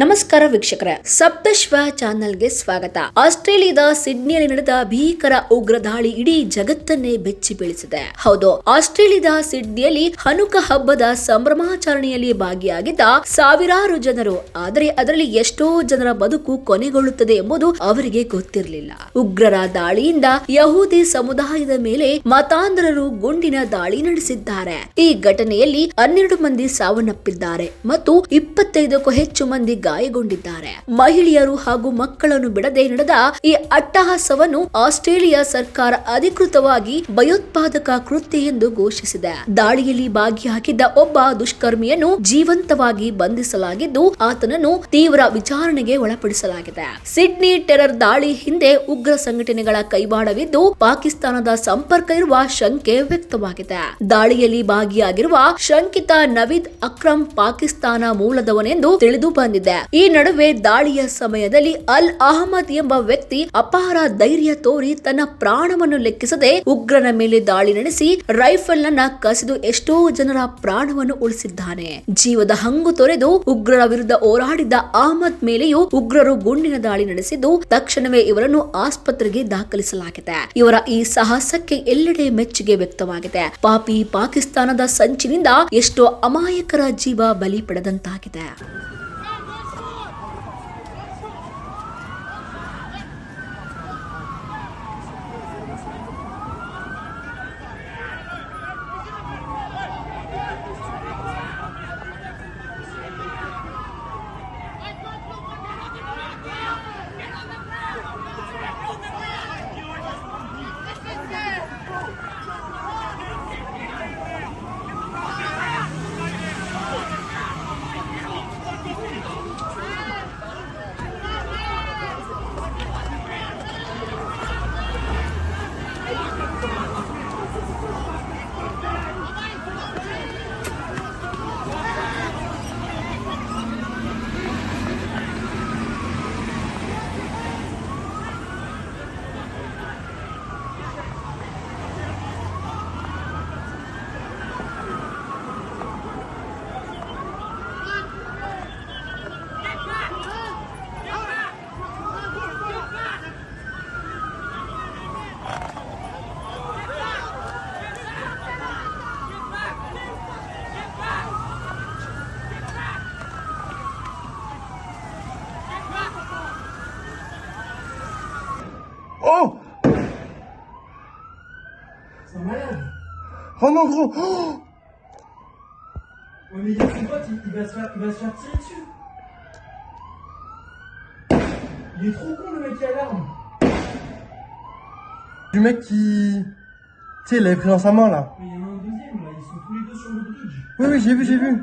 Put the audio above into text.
ನಮಸ್ಕಾರ ವೀಕ್ಷಕರೇ. ಸಪ್ತಶ್ವ ಚಾನೆಲ್ಗೆ ಸ್ವಾಗತ. ಆಸ್ಟ್ರೇಲಿಯಾದ ಸಿಡ್ನಿಯಲ್ಲಿ ನಡೆದ ಭೀಕರ ಉಗ್ರ ದಾಳಿ ಇಡೀ ಜಗತ್ತನ್ನೇ ಬೆಚ್ಚಿ ಬೀಳಿಸಿದೆ. ಹೌದು, ಆಸ್ಟ್ರೇಲಿಯಾದ ಸಿಡ್ನಿಯಲ್ಲಿ ಹನುಕ ಹಬ್ಬದ ಸಂಭ್ರಮಾಚರಣೆಯಲ್ಲಿ ಭಾಗಿಯಾಗಿದ್ದ ಸಾವಿರಾರು ಜನರು, ಆದರೆ ಅದರಲ್ಲಿ ಎಷ್ಟೋ ಜನರ ಬದುಕು ಕೊನೆಗೊಳ್ಳುತ್ತದೆ ಎಂಬುದು ಅವರಿಗೆ ಗೊತ್ತಿರಲಿಲ್ಲ. ಉಗ್ರರ ದಾಳಿಯಿಂದ ಯಹೂದಿ ಸಮುದಾಯದ ಮೇಲೆ ಮತಾಂಧರರು ಗುಂಡಿನ ದಾಳಿ ನಡೆಸಿದ್ದಾರೆ. ಈ ಘಟನೆಯಲ್ಲಿ ಹನ್ನೆರಡು ಮಂದಿ ಸಾವನ್ನಪ್ಪಿದ್ದಾರೆ ಮತ್ತು ಇಪ್ಪತ್ತೈದಕ್ಕೂ ಹೆಚ್ಚು ಮಂದಿ ಗಾಯಗೊಂಡಿದ್ದಾರೆ. ಮಹಿಳೆಯರು ಹಾಗೂ ಮಕ್ಕಳನ್ನು ಬಿಡದೆ ನಡೆದ ಈ ಅಟ್ಟಹಾಸವನ್ನು ಆಸ್ಟ್ರೇಲಿಯಾ ಸರ್ಕಾರ ಅಧಿಕೃತವಾಗಿ ಭಯೋತ್ಪಾದಕ ಕೃತ್ಯ ಎಂದು ಘೋಷಿಸಿದೆ. ದಾಳಿಯಲ್ಲಿ ಭಾಗಿಯಾಗಿದ್ದ ಒಬ್ಬ ದುಷ್ಕರ್ಮಿಯನ್ನು ಜೀವಂತವಾಗಿ ಬಂಧಿಸಲಾಗಿದ್ದು, ಆತನನ್ನು ತೀವ್ರ ವಿಚಾರಣೆಗೆ ಒಳಪಡಿಸಲಾಗಿದೆ. ಸಿಡ್ನಿ ಟೆರರ್ ದಾಳಿ ಹಿಂದೆ ಉಗ್ರ ಸಂಘಟನೆಗಳ ಕೈವಾಡವಿದ್ದು, ಪಾಕಿಸ್ತಾನದ ಸಂಪರ್ಕ ಇರುವ ಶಂಕೆ ವ್ಯಕ್ತವಾಗಿದೆ. ದಾಳಿಯಲ್ಲಿ ಭಾಗಿಯಾಗಿರುವ ಶಂಕಿತ ನವೀದ್ ಅಕ್ರಮ್ ಪಾಕಿಸ್ತಾನ ಮೂಲದವನೆಂದು ತಿಳಿದು ಬಂದಿದೆ. ಈ ನಡುವೆ ದಾಳಿಯ ಸಮಯದಲ್ಲಿ ಅಲ್ ಅಹಮದ್ ಎಂಬ ವ್ಯಕ್ತಿ ಅಪಾರ ಧೈರ್ಯ ತೋರಿ ತನ್ನ ಪ್ರಾಣವನ್ನು ಲೆಕ್ಕಿಸದೆ ಉಗ್ರನ ಮೇಲೆ ದಾಳಿ ನಡೆಸಿ ರೈಫಲ್ ಅನ್ನ ಕಸಿದು ಎಷ್ಟೋ ಜನರ ಪ್ರಾಣವನ್ನು ಉಳಿಸಿದ್ದಾನೆ. ಜೀವದ ಹಂಗು ತೊರೆದು ಉಗ್ರರ ವಿರುದ್ಧ ಹೋರಾಡಿದ್ದ ಅಹಮದ್ ಮೇಲೆಯೂ ಉಗ್ರರು ಗುಂಡಿನ ದಾಳಿ ನಡೆಸಿದ್ದು ತಕ್ಷಣವೇ ಇವರನ್ನು ಆಸ್ಪತ್ರೆಗೆ ದಾಖಲಿಸಲಾಗಿದೆ. ಇವರ ಈ ಸಾಹಸಕ್ಕೆ ಎಲ್ಲೆಡೆ ಮೆಚ್ಚುಗೆ ವ್ಯಕ್ತವಾಗಿದೆ. ಪಾಪಿ ಪಾಕಿಸ್ತಾನದ ಸಂಚಿನಿಂದ ಎಷ್ಟೋ ಅಮಾಯಕರ ಜೀವ ಬಲಿ ಪಡೆದಂತಾಗಿದೆ. Oh C'est un malade. Oh mon gros Oh Ouais, mais il y a son pote, il, il va se faire, il va se faire tirer dessus. Il est trop con le mec qui a l'arme. Du mec qui... Tu sais, il l'avait pris dans sa main là. Mais il y en a un deuxième là, ils sont tous les deux sur le bridge. Oui, oui, j'ai vu, j'ai vu.